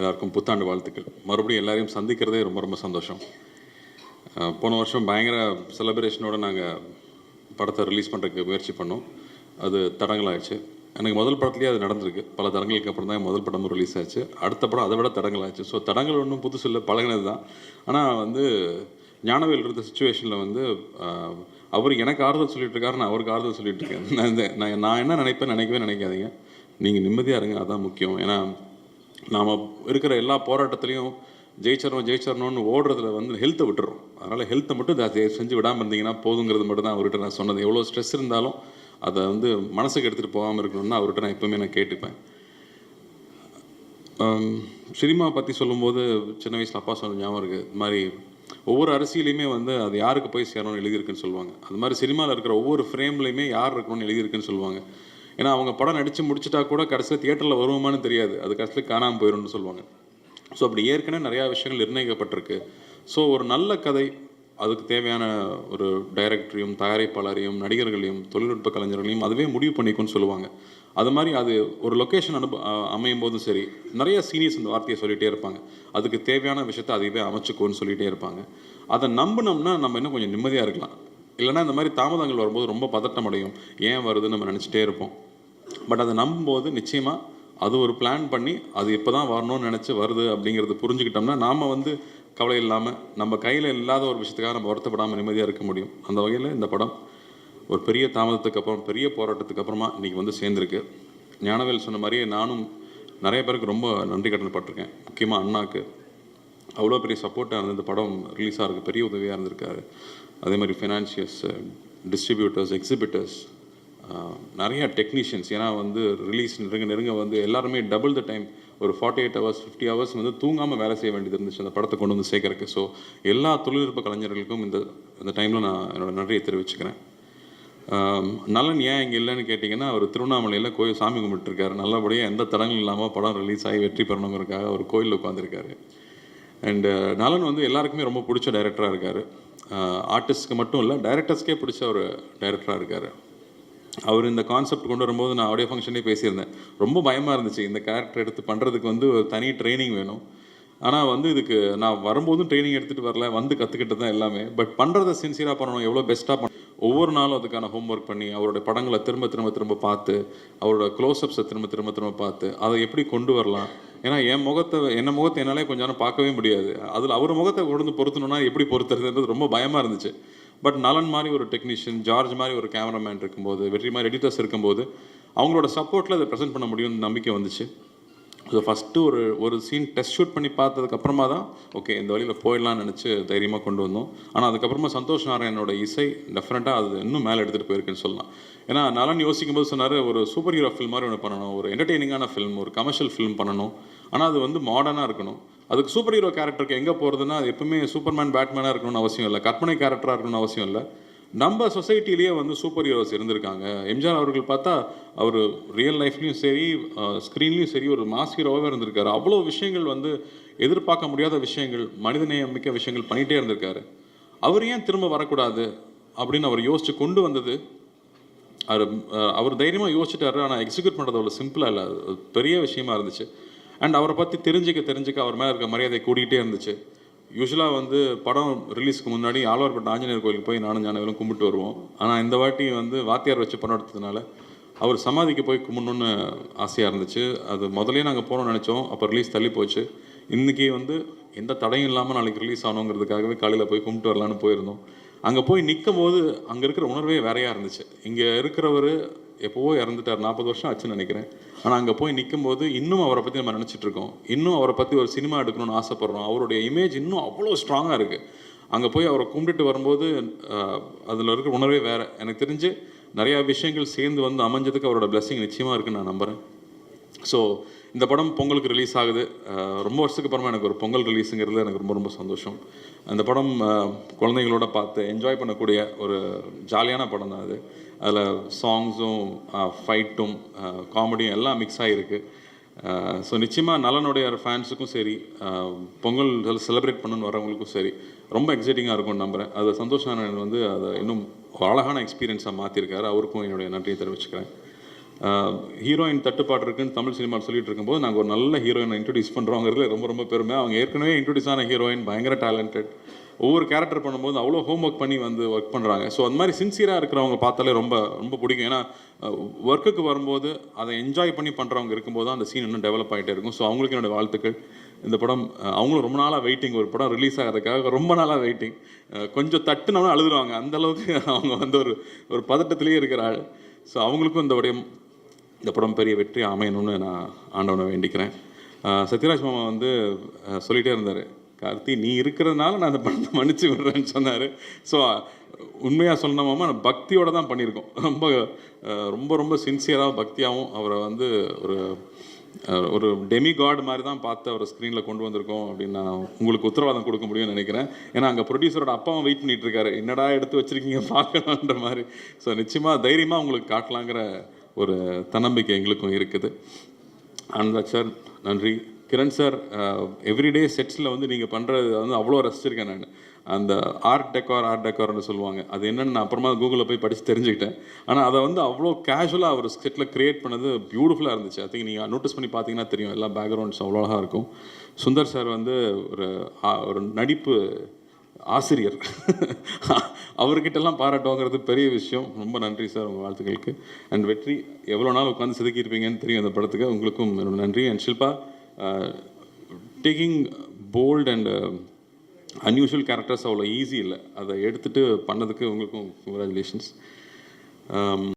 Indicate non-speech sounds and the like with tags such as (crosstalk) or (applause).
எல்லாருக்கும் புத்தாண்டு வாழ்த்துக்கள். மறுபடியும் எல்லாரையும் சந்திக்கிறதே ரொம்ப ரொம்ப சந்தோஷம். போன வருஷம் பயங்கர செலப்ரேஷனோடு நாங்கள் படத்தை ரிலீஸ் பண்ணுறதுக்கு முயற்சி பண்ணோம். அது தடங்கலாயிடுச்சு. எனக்கு முதல் படத்துலேயே அது நடந்திருக்கு. பல தடங்களுக்கு அப்புறம் தான் முதல் படமும் ரிலீஸ் ஆச்சு. அடுத்த படம் அதை விட தடங்கலாச்சு ஸோ தடங்கள் ஒன்றும் புதுசு இல்லை பழகினது தான். ஆனால் வந்து ஞானவேல் இருந்த சுச்சுவேஷனில் வந்து அவர் எனக்கு ஆறுதல் சொல்லிட்டு இருக்காரு நான் அவருக்கு ஆறுதல் சொல்லிட்டு இருக்கேன். நான் நான் நான் என்ன நினைப்பேன் நினைக்கவே நினைக்காதீங்க. நீங்கள் நிம்மதியாக இருங்க அதான் முக்கியம். ஏன்னா நாம் இருக்கிற எல்லா போராட்டத்துலேயும் ஜெயிச்சிடணும் ஜெயிச்சிடணும்னு ஓடுறதுல வந்து ஹெல்த்தை விட்டுறோம். அதனால் ஹெல்த்தை மட்டும் செஞ்சு விடாமல் இருந்தீங்கன்னா போதுங்கிறது மட்டும் தான் அவர்கிட்ட நான் சொன்னது. எவ்வளோ ஸ்ட்ரெஸ் இருந்தாலும் அதை வந்து மனசுக்கு எடுத்துகிட்டு போகாமல் இருக்கணும்னு அவர்கிட்ட நான் எப்பவுமே நான் கேட்டுப்பேன். சினிமா பற்றி சொல்லும்போது சின்ன வயசில் அப்பா சொன்ன ஞாபகம் இருக்குது இது மாதிரி ஒவ்வொரு அரசியலையுமே வந்து அது யாருக்கு போய் சேரணும்னு எழுதியிருக்குன்னு சொல்லுவாங்க. அது மாதிரி சினிமாவில் இருக்கிற ஒவ்வொரு ஃப்ரேம்லையுமே யார் இருக்கணும்னு எழுதியிருக்குன்னு சொல்லுவாங்க. ஏன்னா அவங்க படம் நடித்து முடிச்சிட்டா கூட கடைசியில் தியேட்டரில் வருவோமான்னு தெரியாது. அது கடைசியில் காணாமல் போயிடும்னு சொல்லுவாங்க. ஸோ அப்படி ஏற்கனவே நிறையா விஷயங்கள் நிர்ணயிக்கப்பட்டிருக்கு. ஸோ ஒரு நல்ல கதை அதுக்கு தேவையான ஒரு டைரக்டரையும் தயாரிப்பாளரையும் நடிகர்களையும் தொழில்நுட்ப கலைஞர்களையும் அதுவே முடிவு பண்ணிக்கும்னு சொல்லுவாங்க. அது மாதிரி அது ஒரு லொக்கேஷன் அனுப அமையும் போதும் சரி நிறைய சீனியர்ஸ் இந்த வார்த்தையை சொல்லிகிட்டே இருப்பாங்க. அதுக்கு தேவையான விஷயத்தை அதுவே அமைச்சுக்கோன்னு சொல்லிகிட்டே இருப்பாங்க. அதை நம்பினோம்னா நம்ம இன்னும் கொஞ்சம் நிம்மதியாக இருக்கலாம். இல்லைன்னா இந்த மாதிரி தாமதங்கள் வரும்போது ரொம்ப பதட்டம் அடையும் ஏன் வருதுன்னு நம்ம நினச்சிட்டே இருப்போம். பட் அதை நம்பும்போது நிச்சயமாக அது ஒரு பிளான் பண்ணி அது இப்போ தான் வரணும்னு நினச்சி வருது அப்படிங்கிறது புரிஞ்சுக்கிட்டோம்னா நாம் வந்து கவலை இல்லாமல் நம்ம கையில் இல்லாத ஒரு விஷயத்துக்காக நம்ம வருத்தப்படாமல் நிம்மதியாக இருக்க முடியும். அந்த வகையில் இந்த படம் ஒரு பெரிய தாமதத்துக்கு அப்புறம் பெரிய போராட்டத்துக்கு அப்புறமா இன்றைக்கி வந்து சேர்ந்துருக்கு. ஞானவேல் சொன்ன மாதிரியே நானும் நிறைய பேருக்கு ரொம்ப நன்றி கடன்பட்டிருக்கேன் முக்கியமாக அண்ணாக்கு. அவ்வளோ பெரிய சப்போர்ட்டாக இருந்து இந்த படம் ரிலீஸ் ஆகிறதுக்கு பெரிய உதவியாக இருந்திருக்காரு. அதே மாதிரி ஃபினான்ஷியர்ஸ் டிஸ்ட்ரிபியூட்டர்ஸ் எக்ஸிபிட்டர்ஸ் நிறையா டெக்னீஷியன்ஸ் ஏன்னா வந்து ரிலீஸ் நெருங்க நெருங்க வந்து எல்லாருமே டபுள் த டைம் ஒரு forty eight hours fifty hours வந்து தூங்காமல் வேலை செய்ய வேண்டியது இருந்துச்சு அந்த படத்தை கொண்டு வந்து சேர்க்கறக்கு ஸோ எல்லா தொழில்நுட்ப கலைஞர்களுக்கும் இந்த இந்த டைமில் நான் என்னோட நன்றியை தெரிவிச்சுக்கிறேன். நலன் ஏன் இங்கே இல்லைன்னு கேட்டிங்கன்னா அவர் திருவண்ணாமலையில் கோயில் சாமி கும்பிட்டுருக்காரு. நல்லபடியாக எந்த தடங்களும் இல்லாமல் படம் ரிலீஸ் ஆகி வெற்றி பெறணுங்கிறதுக்காக ஒரு கோயிலில் உட்காந்துருக்காரு அண்டு நலன் வந்து எல்லாருக்குமே ரொம்ப பிடிச்ச டைரக்டராக இருக்கார். ஆர்டிஸ்ட்க்கு மட்டும் இல்லை டைரக்டர்ஸ்க்கே பிடிச்ச ஒரு டைரக்டராக இருக்கார். அவர் இந்த கான்செப்ட் கொண்டு வரும்போது நான் ஆடியோ ஃபங்க்ஷனே பேசியிருந்தேன். ரொம்ப பயமாக இருந்துச்சு. இந்த கேரக்டர் எடுத்து பண்ணுறதுக்கு வந்து ஒரு தனி ட்ரைனிங் வேணும். ஆனால் வந்து இதுக்கு நான் வரும்போதும் ட்ரைனிங் எடுத்துகிட்டு வரல. வந்து கற்றுக்கிட்டு தான் எல்லாமே. பட் பண்ணுறதை சின்சியராக பண்ணணும். எவ்வளோ பெஸ்ட்டாக பண்ண ஒவ்வொரு நாளும் அதுக்கான ஹோம்ஒர்க் பண்ணி அவரோட படங்களை திரும்ப திரும்ப திரும்ப பார்த்து அவரோட க்ளோஸ்அப்ஸை திரும்ப திரும்ப திரும்ப பார்த்து அதை எப்படி கொண்டு வரலாம்? ஏன்னா என் முகத்தை என்ன முகத்தை என்னாலே கொஞ்ச நேரம் பார்க்கவே முடியாது. அதில் அவர் முகத்தை கொண்டு பொருத்தணும்னா எப்படி பொருத்துறதுன்றது ரொம்ப பயமாக இருந்துச்சு. பட் நலன் மாதிரி ஒரு டெக்னீஷியன் ஜார்ஜ் மாதிரி ஒரு கேமராமேன் இருக்கும்போது வெற்றி மாதிரி எடிட்டர்ஸ் இருக்கும்போது அவங்களோட சப்போர்ட்டில் அதை ப்ரெசென்ட் பண்ண முடியும்னு நம்பிக்கை வந்துச்சு. ஸோ ஃபஸ்ட்டு ஒரு ஒரு சீன் டெஸ்ட் ஷூட் பண்ணி பார்த்ததுக்கப்புறமா தான் ஓகே இந்த வழியில் போயிடலாம்னு நினச்சி தைரியமாக கொண்டு வந்தோம். ஆனால் அதுக்கப்புறமா சந்தோஷ் நாராயணோட இசை டெஃபினட்டாக அது இன்னும் மேலே எடுத்துகிட்டு போயிருக்குன்னு சொல்லலாம். ஏன்னா நலன் யோசிக்கும் போது சொன்னார் ஒரு சூப்பர் ஹீரோ ஃபில்ம் மாதிரி ஒன்று பண்ணணும் ஒரு என்டர்டெய்னிங்கான ஃபில்ம் ஒரு கமர்ஷியல் ஃபில்ம் பண்ணணும். ஆனால் அது வந்து மாடர்னாக இருக்கணும். அதுக்கு சூப்பர் ஹீரோ கேரக்டருக்கு எங்கே போகிறதுனா அது எப்பவுமே சூப்பர்மேன் பேட்மேனாக இருக்கணும்னு அவசியம் இல்லை. கற்பனை கேரக்டராக இருக்கணும்னு அவசியம் இல்லை. நம்ம சொசைட்டிலேயே வந்து சூப்பர் ஹீரோஸ் இருந்திருக்காங்க. எம்ஜிஆர் அவர்கள் பார்த்தா அவர் ரியல் லைஃப்லையும் சரி ஸ்க்ரீன்லேயும் சரி ஒரு மாஸ் ஹீரோவாகவே இருந்திருக்காரு. அவ்வளோ விஷயங்கள் வந்து எதிர்பார்க்க முடியாத விஷயங்கள் மனிதநேயம் மிக்க விஷயங்கள் பண்ணிகிட்டே இருந்திருக்காரு. அவர் ஏன் திரும்ப வரக்கூடாது அப்படின்னு அவர் யோசிச்சு கொண்டு வந்தது அவர் அவர் தைரியமாக யோசிச்சிட்டாரு ஆனால் எக்ஸிக்யூட் பண்ணுறது அவ்வளோ சிம்பிளாக இல்லை. பெரிய விஷயமா இருந்துச்சு. அண்ட் அவரை பற்றி தெரிஞ்சுக்க தெரிஞ்சுக்க அவர் மேலே இருக்க மரியாதை கூடிக்கிட்டே இருந்துச்சு. யூஸ்வலாக வந்து படம் ரிலீஸ்க்கு முன்னாடி ஆழ்வார்பட்ட ஆஞ்சநேயர் கோயிலுக்கு போய் நானும் ஞானவேலும் கும்பிட்டு வருவோம். ஆனால் இந்த வாட்டி வந்து வாத்தியார் வச்சு படம் எடுத்ததுனால அவர் சமாதிக்கு போய் கும்பிடணுன்னு ஆசையாக இருந்துச்சு. அது முதலே நாங்கள் போகணும்னு நினச்சோம். அப்போ ரிலீஸ் தள்ளி போச்சு. இன்றைக்கி வந்து எந்த தடையும் இல்லாமல் நாளைக்கு ரிலீஸ் ஆகணுங்கிறதுக்காகவே காலையில் போய் கும்பிட்டு வரலான்னு போயிருந்தோம். அங்கே போய் நிற்கும் போது அங்கே இருக்கிற உணர்வே வேறையாக இருந்துச்சு. இங்கே இருக்கிறவர் எப்போவோ இறந்துட்டார். நாற்பது வருஷம் ஆச்சுன்னு நினைக்கிறேன். ஆனால் அங்கே போய் நிற்கும் போது இன்னும் அவரை பற்றி நம்ம நினச்சிட்டு இருக்கோம். இன்னும் அவரை பற்றி ஒரு சினிமா எடுக்கணும்னு ஆசைப்படுறோம். அவருடைய இமேஜ் இன்னும் அவ்வளோ ஸ்ட்ராங்காக இருக்குது அங்கே போய் அவரை கும்பிட்டுட்டு வரும்போது அதில் இருக்கிற உணர்வே வேறு. எனக்கு தெரிஞ்சு நிறையா விஷயங்கள் சேர்ந்து வந்து அமைஞ்சதுக்கு அவரோட பிளெஸ்ஸிங் நிச்சயமாக இருக்குன்னு நான் நம்புகிறேன் ஸோ இந்த படம் பொங்கலுக்கு ரிலீஸ் ஆகுது. ரொம்ப வருஷத்துக்கு அப்புறமா எனக்கு ஒரு பொங்கல் ரிலீஸுங்கிறது எனக்கு ரொம்ப ரொம்ப சந்தோஷம். அந்த படம் குழந்தைங்களோட பார்த்து என்ஜாய் பண்ணக்கூடிய ஒரு ஜாலியான படம் தான் அது. அதில் சாங்ஸும் ஃபைட்டும் காமெடியும் எல்லாம் மிக்ஸ் ஆகிருக்கு ஸோ நிச்சயமாக நலனுடைய ஃபேன்ஸுக்கும் சரி பொங்கல் செலிப்ரேட் பண்ணுன்னு வரவங்களுக்கும் சரி ரொம்ப எக்ஸைட்டிங்காக இருக்கும்னு நம்புகிறேன் அது சந்தோஷ் நாராயணன் வந்து அதை இன்னும் ஒரு அழகான எக்ஸ்பீரியன்ஸாக மாற்றிருக்காரு அவருக்கும் என்னுடைய நன்றியை தெரிவிச்சுக்கிறேன். ஹீரோயின் தட்டுப்பாடு இருக்குன்னு தமிழ் சினிமாவில் சொல்லிட்டு இருக்கும்போது நாங்கள் ஒரு நல்ல ஹீரோயினை இன்ட்ரடியூஸ் பண்ணுறோங்கிறதுல ரொம்ப ரொம்ப பெருமை. அவங்க ஏற்கனவே இன்ட்ரடியூஸ் ஆன ஹீரோயின் பயங்கர டேலண்டட் ஒவ்வொரு கேரக்டர் பண்ணும்போது அவ்வளோ ஹோம்ஒர்க் பண்ணி வந்து ஒர்க் பண்ணுறாங்க ஸோ அந்த மாதிரி சின்சியராக இருக்கிறவங்க பார்த்தாலே ரொம்ப ரொம்ப பிடிக்கும். ஏன்னா ஒர்க்குக்கு வரும்போது அதை என்ஜாய் பண்ணி பண்ணுறவங்க இருக்கும்போது தான் அந்த சீன் இன்னும் டெவலப் ஆகிட்டே இருக்கும். ஸோ அவங்களுக்கு என்னோட வாழ்த்துக்கள். இந்த படம் அவங்களும் ரொம்ப நாளாக வெயிட்டிங் ஒரு படம் ரிலீஸ் ஆகிறதுக்காக ரொம்ப நாளாக வெயிட்டிங் கொஞ்சம் தட்டுனோம்னா அழுதுருவாங்க. அந்தளவுக்கு அவங்க வந்து ஒரு ஒரு பதட்டத்திலேயே இருக்கிற ஆள். ஸோ அவங்களுக்கும் இந்த உடைய இந்த படம் பெரிய வெற்றி அமையணும்னு நான் ஆண்டவனை வேண்டிக்கிறேன். சத்யராஜ் மாமா வந்து சொல்லிகிட்டே இருந்தார் கார்த்தி நீ இருக்கிறதுனால நான் அந்த படத்தை (laughs) மன்னிச்சு விடுறேன்னு சொன்னார். ஸோ உண்மையாக சொன்னமாமா பக்தியோடு தான் பண்ணியிருக்கோம். ரொம்ப ரொம்ப ரொம்ப சின்சியராக பக்தியாகவும் அவரை வந்து ஒரு ஒரு டெமி காட் மாதிரி தான் பார்த்து அவரை ஸ்க்ரீனில் கொண்டு வந்திருக்கோம் அப்படின்னு நான் உங்களுக்கு உத்தரவாதம் கொடுக்க முடியும்னு நினைக்கிறேன். ஏன்னா அங்கே ப்ரொடியூசரோட அப்பாவும் வெயிட் பண்ணிட்டு இருக்காரு. என்னடா எடுத்து வச்சிருக்கீங்க? பார்க்கணுன்ற மாதிரி. ஸோ நிச்சயமாக தைரியமாக உங்களுக்கு காட்டலாங்கிற ஒரு தன்னம்பிக்கை எங்களுக்கும் இருக்குது. அன்ராஜ் சார் நன்றி. கிரண் சார் எவ்ரிடே செட்ஸில் வந்து நீங்கள் பண்ணுறது வந்து அவ்வளோ ரசிச்சிருக்கேன் நான். அந்த ஆர்ட் டெக்கார் ஆர்ட் டெக்கார்னு சொல்லுவாங்க. அது என்னென்னு நான் அப்புறமா கூகுளில் போய் படித்து தெரிஞ்சுக்கிட்டேன். ஆனால் அதை வந்து அவ்வளோ கேஷுவலாக ஒரு செட்டில் க்ரியேட் பண்ணது பியூட்டிஃபுல்லாக இருந்துச்சு. ஐ திங்க் நீங்கள் நோட்டீஸ் பண்ணி பார்த்தீங்கன்னா தெரியும். எல்லா பேக்ரவுண்ட்ஸ் அவ்வளோ அழகாக இருக்கும். சுந்தர் சார் வந்து ஒரு ஒரு நடிப்பு ஆசிரியர். அவர்கிட்டலாம் பாராட்டுவாங்கிறது பெரிய விஷயம். ரொம்ப நன்றி சார் உங்கள் வாழ்த்துக்களுக்கு. அண்ட் வெற்றி எவ்வளோ நாள் உட்காந்து செதுக்கியிருப்பீங்கன்னு தெரியும் அந்த படத்துக்கு. உங்களுக்கும் என்னோட நன்றி. And Shilpa taking bold and unusual characters அவ்வளோ ஈஸி இல்லை. அதை எடுத்துகிட்டு பண்ணதுக்கு உங்களுக்கும் கங்க்ராச்சுலேஷன்ஸ்